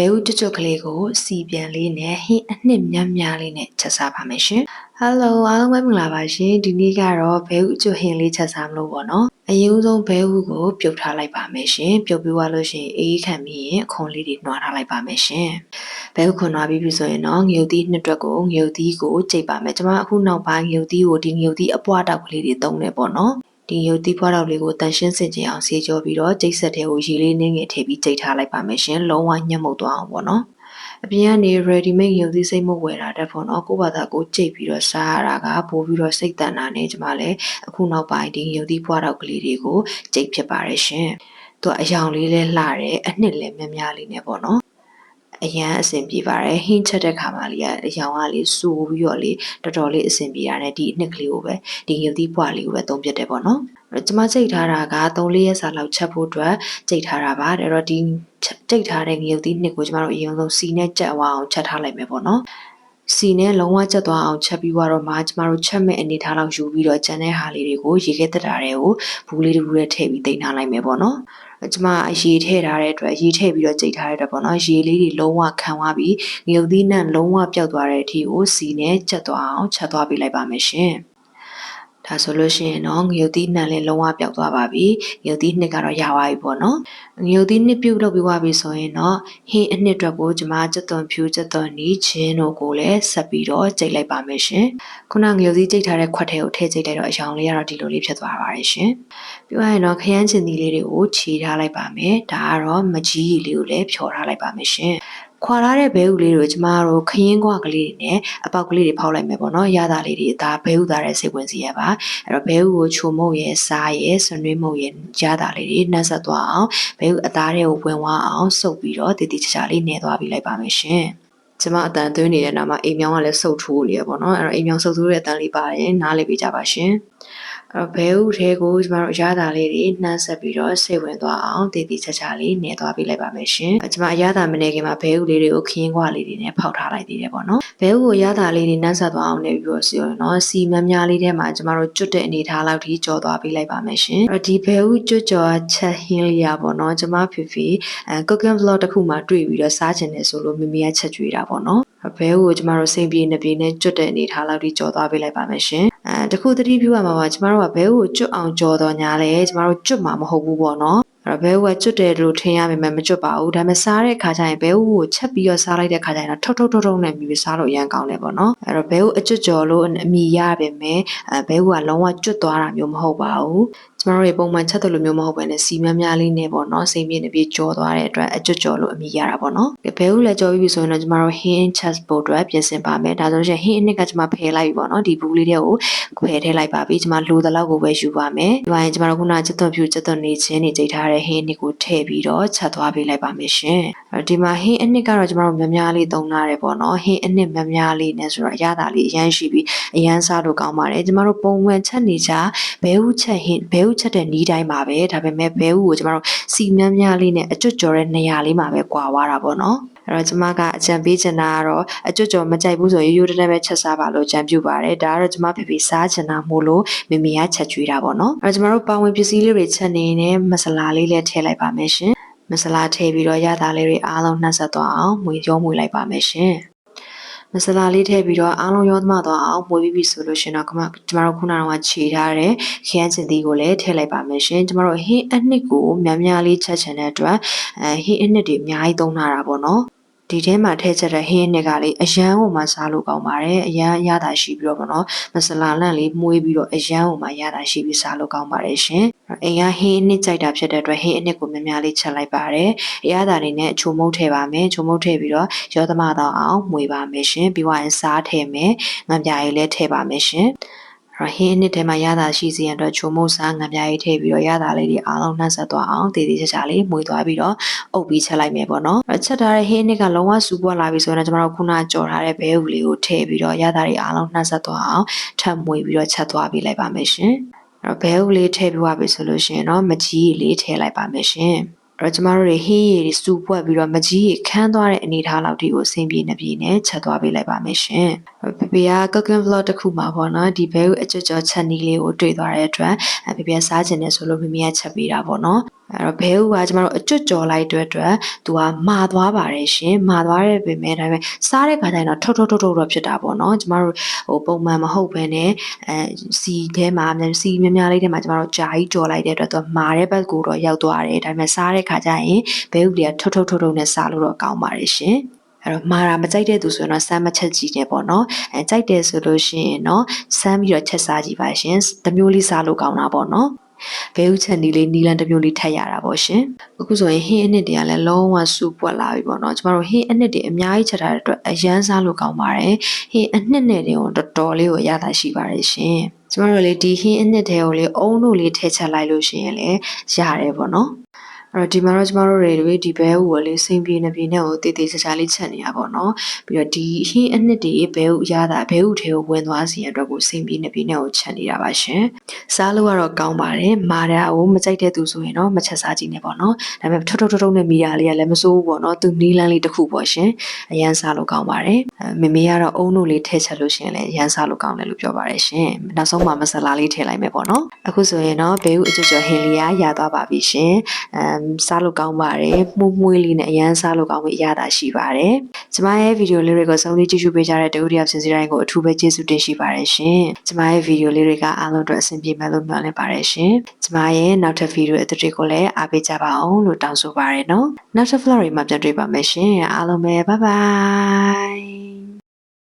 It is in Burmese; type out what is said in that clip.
ဘဲဥကြွကြွကလေးကိုစီပြန်လေးနဲ့ဟင်းအနှစ်များများလေးနဲ့ချက်စားပါမယ်ရှင်။ Hello အားလုံးပဲမင်္ဂလာပါရှင်။ဒီနေ့ကတော့ဘဲဥအကျွတ်ဟင်းလေးချက်စားမလို့ပေါ့နော်။အရင်ဆုံးဘဲဥကိုပြုတ်ထားလိုက်ပါမယ်ရှင်။ပြုတ်ပြီးသွားလို့ရှိရင်အေးခံပြီးရင်အခွန်လေးတွေနှွားထားလိုက်ပါမယ်ရှင်။ဘဲဥခွန်နှွားပြီးပြီဆိုရင်တော့ငရုတ်သီးနှစ်တွက်ကိုငရုတ်သီးကိုကြိတ်ပါမယ်။ကျွန်မအခုနောက်ပိုင်းငရုတ်သီးကိုဒီငရုတ်သီးအပွားတောက်ကလေးတွေသုံးနေပေါ့နော်။ ဒီရုပ်သီးဖွားတောက်လေးကိုတန်ရှင်းစင်ကြင်အောင်ဆေးကြောပြီးတော့ကျိတ်ဆက်တဲ့ကိုရေလေးနင်းငယ်ထည့်ပြီးကျိတ်ထားလိုက်ပါမယ်ရှင်လုံးဝညှက်မှုတ်သွားအောင်ပေါ့နော်အပြင်ကနေ ready made ရုပ်သီးစိတ်မဝယ်တာတက်ဖို့နော်ကိုယ့်ဘာသာကိုကြိတ်ပြီးတော့စားရတာကပို့ပြီးတော့စိတ်တန်တာနဲ့ကျွန်မလည်းအခုနောက်ပိုင်းဒီရုပ်သီးဖွားတောက်ကလေးတွေကိုကြိတ်ဖြစ်ပါတယ်ရှင်သူအယောင်လေးလဲလှတယ်အနှစ်လည်းများများလေးနဲ့ပေါ့နော် အရန်အဆင်ပြေပါတယ်ဟင်းချက်တဲ့ခါမှလေးကအရောင်ကလေးစူပြီးတော့လေတော်တော်လေးအဆင်ပြေတာနဲ့ဒီအနှစ်ကလေးကိုပဲဒီရုပ်သီးပွားလေးကိုပဲသုံးပြတယ်ပေါ့နော်ကျမကြိတ်ထားတာက3-4ရက်စာလောက်ချက်ဖို့အတွက်ကြိတ်ထားတာပါဒါတော့ဒီကြိတ်ထားတဲ့ငရုတ်သီးနှစ်ကိုကျမတို့အရင်ဆုံးစီနဲ့ကြက်ဝအောင်ချက်ထားလိုက်မယ်ပေါ့နော်စီနဲ့လုံးဝချက်သွားအောင်ချက်ပြီးတော့မှကျမတို့ချက်မဲ့အနေထားလောက်ယူပြီးတော့ကျန်တဲ့ဟာလေးတွေကိုရေခဲတက်တာတွေကိုဘူးလေးတစ်ဘူးလေးထည့်ပြီးတင်ထားလိုက်မယ်ပေါ့နော် ကျမအရေထည့်ထားတဲ့အတွက်ရေထည့်ပြီးတော့ကြိတ်ထားတဲ့အတွက်ပေါ့နော်ရေလေးတွေလုံးဝခံသွားပြီးငရုတ်သီးနဲ့လုံးဝပျောက်သွားတဲ့အထိကိုစီနဲ့ချက်သွားအောင်ချက်သွားပေးလိုက်ပါမယ်ရှင် ဒါဆိုလို့ရှိရင်တော့ငရုတ်သီးနှံလည်းလုံးဝပျောက်သွားပါပြီငရုတ်သီးနှစ်ကတော့ရသွားပြီပေါ့နော်ငရုတ်သီးနှစ်ပြုတ်လုပ်ပြီးသွားပြီဆိုရင်တော့ဟင်းအနှစ်အတွက်ကိုကျွန်မစက်သွန်ဖြူစက်သွန်နီချင်းတို့ကိုလည်းဆက်ပြီးတော့ကြိတ်လိုက်ပါမယ်ရှင်ခုနငရုတ်သီးကြိတ်ထားတဲ့ခွက်ထဲကိုထည့်ကြိတ်လိုက်တော့အရောင်လေးကတော့ဒီလိုလေးဖြစ်သွားပါတယ်ရှင်ပြောရရင်တော့ခရမ်းချင်သီးလေးတွေကိုခြေထားလိုက်ပါမယ်ဒါကတော့မကြီးလေးကိုလည်းဖြော်ထားလိုက်ပါမယ်ရှင် ခွာထားတဲ့ဘဲဥလေးတွေကိုကျမတို့ခရင်ကွာကလေးတွေနဲ့အပေါက်ကလေးတွေဖောက်လိုက်မယ်ပေါ့နော်ရတာလေးတွေဒါဘဲဥသားတဲ့စေဝင်စီရပါအဲ့တော့ဘဲဥကိုချုံမုတ်ရဲ့စားရဲ့ဆွနွေးမုတ်ရဲ့ရတာလေးတွေနှက်ဆက်သွားအောင်ဘဲဥအသားတွေကိုဝင်သွားအောင်စုပ်ပြီးတော့တည်တည်ချာချာလေးနေသွားပြီးလိုက်ပါမယ်ရှင်ကျမအတန်သွင်းနေတဲ့နာမှာအိမ်မြောင်းကလည်းစုပ်ထိုးလေးရပေါ့နော်အဲ့တော့အိမ်မြောင်းစုပ်ထိုးတဲ့အတန်လေးပါရင်နားလေးပေးကြပါရှင် အဲ့တော့ဘဲဥထဲကိုကျမတို့ရတာလေးတွေနှမ်းဆက်ပြီးတော့စိတ်ဝင်သွားအောင်တည်တည်ချာချာလေးနေသွားပေးလိုက်ပါမယ်ရှင်ကျမအရသာမနေခင်မှာဘဲဥလေးတွေကိုခင်းခွာလေးတွေနဲ့ဖောက်ထားလိုက်သေးတယ်ပေါ့နော်ဘဲဥကိုရတာလေးတွေနှမ်းဆက်သွားအောင်နေပြီးတော့စီရောနော်စီမများလေးထဲမှာကျမတို့ကျွတ်တဲ့အနေထားလောက်ထိကြော်သွားပေးလိုက်ပါမယ်ရှင်အဲ့ဒီဘဲဥကျွတ်ကြော်ချက်ဟင်းလေးရပေါ့နော်ကျမဖေဖေအဲ cooking vlog တစ်ခုမှတွေ့ပြီးတော့စားချင်တယ်ဆိုလို့မမေကချက်ကြွေးတာပေါ့နော် ဘဲကိုကျမတို့စိတ်ပြေနေပြေနဲ့ကျွတ်တဲ့အနေထားလောက်ထိကြော်သွားပေးလိုက်ပါမယ်ရှင်အဲတခုသတိပြုရမှာပါကျမတို့ကဘဲကိုကျွတ်အောင်ကြော်တော်ညာလဲကျမတို့ကျွတ်မှာမဟုတ်ဘူးပေါ့နော်အဲ့ တော့ဘဲဦးကကျွတ်တယ်လို့ထင်ရပေမဲ့မကျွတ်ပါဘူးဒါပေမဲ့စားတဲ့ခါကျရင်ဘဲဦးကိုချက်ပြီးတော့စားလိုက်တဲ့ခါကျရင်တော့ထုတ်ထုတ်ထုတ်ထုတ်နဲ့မြည်စားလို့အရန်ကောင်းတယ်ပေါ့နော်အဲ့တော့ဘဲဦးအကျွတ်ကြော်လို့အမိရပေမဲ့အဲဘဲဦးကလုံးဝကျွတ်သွားတာမျိုးမဟုတ်ပါဘူးကျမတို့ရေပုံမှန်ချက်တယ်လို့မျိုးမဟုတ်ဘဲနဲ့စီများများလေးနဲ့ပေါ့နော်စိမ့်ပြင်းနေပြီးကြော်သွားတဲ့အတွက်အကျွတ်ကြော်လို့အမိရတာပေါ့နော်ဘဲဦးလည်းကြော်ပြီးပြီဆိုရင်တော့ကျမတို့ hint chest ဖို့အတွက်ပြင်ဆင်ပါမယ်ဒါဆိုရင် hint အနှစ်ကကျမဖယ်လိုက်ပြီပေါ့နော်ဒီဘူးလေးတွေကိုဖယ်ထည့်လိုက်ပါပြီကျမလိုတဲ့လောက်ကိုပဲယူပါမယ်ဒီမှာကျမတို့ခုနချက်သွန်ဖြူချက်သွန်နေချင်းနေကြိတ်ထားတဲ့ hint နှစ်ကိုထည့်ပြီးတော့ချက်သွားပေးလိုက်ပါမယ်ရှင်ဒီမှာ hint အနှစ်ကတော့ကျမတို့များများလေးသုံးထားတယ်ပေါ့နော် hint အနှစ်များများလေးနဲ့ဆိုတော့အရသာလေးအရန်ရှိပြီးအရန်စားလို့ကောင်းပါတယ်ကျမတို့ပုံမှန်ချက်နေကြဘဲဥချက် hint ဘဲဥချက်တဲ့နီးတိုင်းပါပဲဒါပေမဲ့ဘဲဥကိုကျမတို့စီများများလေးနဲ့အကျွတ်ကြော်တဲ့နေရာလေးမှာပဲကွာသွားတာပေါ့နော် အဲ့တော့ကျမကအကြံပေးချင်တာကတော့အကျွတ်ကြော်မကြိုက်ဘူးဆိုရင်ရိုးရိုးတည်းတည်းပဲချက်စားပါလို့ကြံပြုပါတယ်ဒါကတော့ကျမဖေဖေစားချင်တာမို့လို့မေမေကချက်ကျွေးတာပေါ့နော်အဲ့တော့ကျမတို့ပါဝင်ပစ္စည်းလေးတွေချက်နေနေမဆလာလေးလည်းထည့်လိုက်ပါမယ်ရှင်မဆလာထည့်ပြီးတော့ရတာလေးတွေအားလုံးနှက်ဆက်သွားအောင်မွေရောမွေလိုက်ပါမယ်ရှင်မဆလာလေးထည့်ပြီးတော့အားလုံးရောသမသွားအောင်မွေပြီးပြီဆိုလို့ရှင်တော့ကမကျမတို့ခုနကခြေထားတဲ့ခရမ်းချင်သီးကိုလည်းထည့်လိုက်ပါမယ်ရှင်ကျမတို့ဟင်းအနှစ်ကိုများများလေးချက်ချင်တဲ့အတွက်အဲဟင်းအနှစ်တွေအများကြီးသုံးထားတာပေါ့နော် ဒီထဲမှာထည့်ချက်တဲ့ဟင်းတွေကလေအရန်ကိုမှစားလို့ကောင်းပါတယ်အရန်ရတာရှိပြီးတော့ပေါ့နော်မဆလာလန့်လေးမှုေးပြီးတော့အရန်ကိုမှရတာရှိပြီးစားလို့ကောင်းပါတယ်ရှင်အိမ်ကဟင်းအနှစ်ကြိုက်တာဖြစ်တဲ့အတွက်ဟင်းအနှစ်ကိုများများလေးချက်လိုက်ပါတယ်အရသာတွေနဲ့ချိုမုတ်ထည့်ပါမယ်ချိုမုတ်ထည့်ပြီးတော့ရောသမတော့အောင်မှုေးပါမယ်ရှင်ပြီးတော့စားထည့်မယ်ငံပြားလေးလည်းထည့်ပါမယ်ရှင် ရဟင်းနှစ်ထဲမှာရတာရှိစီရန်အတွက်ချိုမို့စားငံပြားရေးထည့်ပြီးတော့ရတာလေးတွေအားလုံးနှက်ဆက်သွားအောင်တည်တည်ချာချာလေးမှုသွားပြီးတော့အုပ်ပြီးချက်လိုက်မယ်ပေါ့နော်ချက်ထားတဲ့ဟင်းနှစ်ကလုံးဝစူပွားလာပြီဆိုရင်ကျွန်တော်တို့ခုနကြော်ထားတဲ့ဘဲဥလေးကိုထည့်ပြီးတော့ရတာတွေအားလုံးနှက်ဆက်သွားအောင်ထပ်မှုပြီးတော့ချက်သွားပြီးလိုက်ပါမယ်ရှင်အဲ့တော့ဘဲဥလေးထည့်ပြီးသွားပြီဆိုလို့ရှိရင်တော့မကြီးလေးထည့်လိုက်ပါမယ်ရှင်အဲ့တော့ကျမတို့တွေဟင်းရည်တွေစူပွက်ပြီးတော့မကြီးရခန်းသွားတဲ့အနေထားလောက်ထိကိုအဆင်ပြေနေပြေနဲ့ချက်သွားပေးလိုက်ပါမယ်ရှင်။ဖေဖေက cooking vlog တစ်ခုမှာပေါ့နော်ဒီဘဲကိုအကျွတ်ကျော်ချက်နီးလေးကိုတွေ့သွားတဲ့အတွက်အဖေဖေကစားချင်တယ်ဆိုလို့မမေကချက်ပေးတာပေါ့နော်အဲ့တော့ဘဲဦးကကျမတို့အကျွတ်ကျော်လိုက်တဲ့အတွက်သူကမာသွားပါတယ်ရှင်မာသွားတဲ့ပေမဲ့ဒါပေမဲ့စားတဲ့ခါကျရင်တော့ထုတ်ထုတ်ထုတ်ထုတ်တော့ဖြစ်တာပေါ့နော်ကျမတို့ဟိုပုံမှန်မဟုတ်ဘဲနဲ့အဲစီထဲမှာစီများများလေးထဲမှာကျမတို့ဂျာကြီးကြော်လိုက်တဲ့အတွက်သူကမာတဲ့ဘက်ကိုတော့ရောက်သွားတယ်ဒါပေမဲ့စားတဲ့ခါကျရင်ဘဲဦးတွေကထုတ်ထုတ်ထုတ်ထုတ်နဲ့စားလို့တော့ကောင်းပါတယ်ရှင် အဲ့တော့မာတာမကြိုက်တဲ့သူဆိုရင်တော့စမ်းမချက်ကြည့်နေပေါ့နော်အဲကြိုက်တယ်ဆိုလို့ရှိရင်တော့စမ်းပြီးတော့ချက်စားကြည့်ပါရှင်တစ်မျိုးလေးစားလို့ကောင်းတာပေါ့နော်ဘဲဥချက်နီလေးနီလန်တစ်မျိုးလေးထပ်ရတာပေါ့ရှင်အခုဆိုရင်ဟင်းအနှစ်တွေကလည်းလုံးဝစူပွက်လာပြီပေါ့နော်ကျမတို့ဟင်းအနှစ်တွေအများကြီးချက်ထားတဲ့အတွက်အရန်စားလို့ကောင်းပါတယ်ဟင်းအနှစ်နဲ့တွေကိုတော်တော်လေးကိုရတာရှိပါတယ်ရှင်ကျမတို့လေဒီဟင်းအနှစ်တွေကိုလေအုံးတို့လေးထည့်ချက်လိုက်လို့ရှိရင်လည်းရတယ်ပေါ့နော် အဲ့တော့ဒီမှာတော့ကျမတို့တွေဒီဘဲဟူကိုလေးစိမ့်ပြေနေပြေနဲ့ကိုတည်တည်ချာချာလေးချက်နေရပါတော့ပြီးတော့ဒီဟင်းအနှစ်တွေဘဲဟူရတာဘဲဟူထဲကိုဝင်သွားစီရအတွက်ကိုစိမ့်ပြေနေပြေနဲ့ကိုချက်နေတာပါရှင်စားလို့ကတော့ကောင်းပါတယ်မာတာကိုမကြိုက်တဲ့သူဆိုရင်တော့မချက်စားကြည့်နဲ့ပေါ့နော်ဒါပေမဲ့ထုတ်ထုတ်ထုတ်ထုတ်နဲ့မိတာလေးကလည်းမစိုးဘူးပေါ့နော်သူနီးလန်းလေးတစ်ခုပေါ့ရှင်အရန်စားလို့ကောင်းပါတယ်အဲမေမေကတော့အုံတို့လေးထည့်ချက်လို့ရှင်လည်းအရန်စားလို့ကောင်းတယ်လို့ပြောပါတယ်ရှင်နောက်ဆုံးမှာမဆလာလေးထည့်လိုက်မယ်ပေါ့နော်အခုဆိုရင်တော့ဘဲဟူအကျွတ်ကျော်ဟင်းလေးကရသွားပါပြီရှင်အမ်စားလို့ကောင်းပါတယ်မှုမွှေးလေးနဲ့အရန်စားလို့ကောင်းပြီးအရသာရှိပါတယ်ကျမရဲ့ဗီဒီယိုလေးတွေကိုစုံလေးကြည့်ရှုပေးကြတဲ့တူတယောက်စင်စီတိုင်းကိုအထူးပဲကျေးဇူးတင်ရှိပါတယ်ရှင်ကျမရဲ့ဗီဒီယိုလေးတွေကအားလုံးအတွက်အဆင်ပြေမယ်လို့မျှော်လင့်ပါတယ်ရှင်ကျမရဲ့နောက်ထပ်ဗီဒီယိုအသစ်တွေကိုလည်းအားပေးကြပါအောင်လို့တောင်းဆိုပါရနော်နောက်ထပ် vlog တွေမှာပြန်တွေ့ပါမယ်ရှင်အားလုံးပဲ bye bye